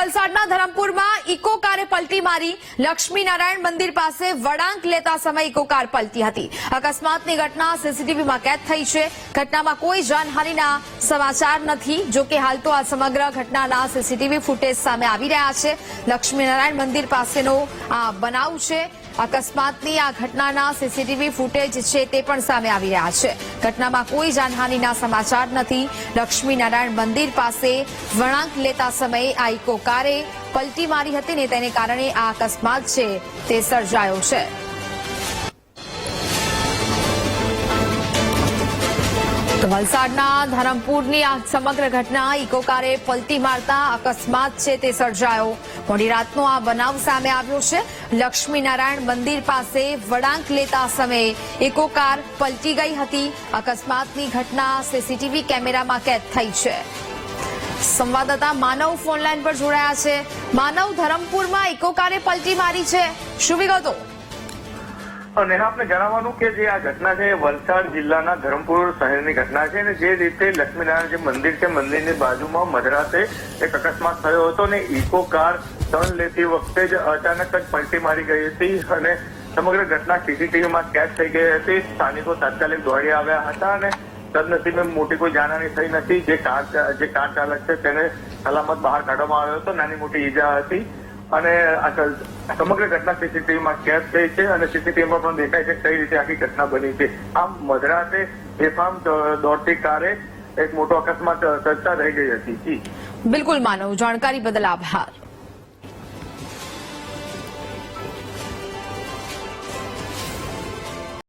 વલસાડના ધરમપુરમાં ઇકો કારે પલટી મારી. લક્ષ્મીનારાયણ મંદિર પાસે વળાંક લેતા સમય ઇકો કાર પલટી હતી. અકસ્માતની ઘટના સીસીટીવીમાં કેદ થઈ છે. ઘટનામાં કોઈ જાનહાનિના સમાચાર નથી. જો કે હાલ તો આ સમગ્ર ઘટનાના સીસીટીવી ફૂટેજ સામે આવી રહ્યા છે. લક્ષ્મીનારાયણ મંદિર પાસેનો આ બનાવ છે. અકસ્માતની આ ઘટનાના સીસીટીવી ફૂટેજ છે તે પણ સામે આવી રહ્યા છે. ઘટનામાં કોઈ જાનહાનિના સમાચાર નથી. લક્ષ્મીનારાયણ મંદિર પાસે વળાંક લેતા સમયે આ ઇકો કારે પલટી મારી હતી ને તેને કારણે આ અકસ્માત છે તે સર્જાયો છે. વલસાડના ધરમપુરની આ સમગ્ર ઘટના ઇકોકારે પલટી મારતા અકસ્માત છે તે સર્જાયો. મોડી રાતનો આ બનાવ સામે આવ્યો છે. લક્ષ્મીનારાયણ મંદિર પાસે વળાંક લેતા સમયે ઇકોકાર પલટી ગઈ હતી. અકસ્માતની ઘટના સીસીટીવી કેમેરામાં કેદ થઈ છે. સંવાદદાતા માનવ ફોનલાઈન પર જોડાયા છે. માનવ ધરમપુરમાં ઇકોકારે પલટી મારી છે. શું વિગતો? અને આપને જણાવવાનું કે જે આ ઘટના છે વલસાડ જિલ્લાના ધરમપુર શહેરની ઘટના છે અને જે રીતે લક્ષ્મીનારાયણ જે મંદિર છે, મંદિરની બાજુમાં મધરાતે એક અકસ્માત થયો હતો અને ઇકો કાર ટર્ન લેતી વખતે જ અચાનક જ પલટી મારી ગઈ હતી અને સમગ્ર ઘટના સીસીટીવીમાં કેદ થઈ ગઈ હતી. સ્થાનિકો તાત્કાલિક દોડી આવ્યા હતા અને સદનસીબે મોટી કોઈ જાનહાની થઈ નથી. જે કાર જે કાર ચાલક છે, તેને સલામત બહાર કાઢવામાં આવ્યો હતો. નાની મોટી ઈજા હતી. અને સમગ્ર ઘટના સીસીટીવીમાં કેદ થઈ છે અને સીસીટીવીમાં પણ દેખાય છે કઈ રીતે આખી ઘટના બની છે. આમ મધરાતે બેફામ દોડતી કારે એક મોટો અકસ્માત સર્જતા રહી ગઈ હતી. બિલકુલ, માનવ. જાણકારી બદલ આભાર.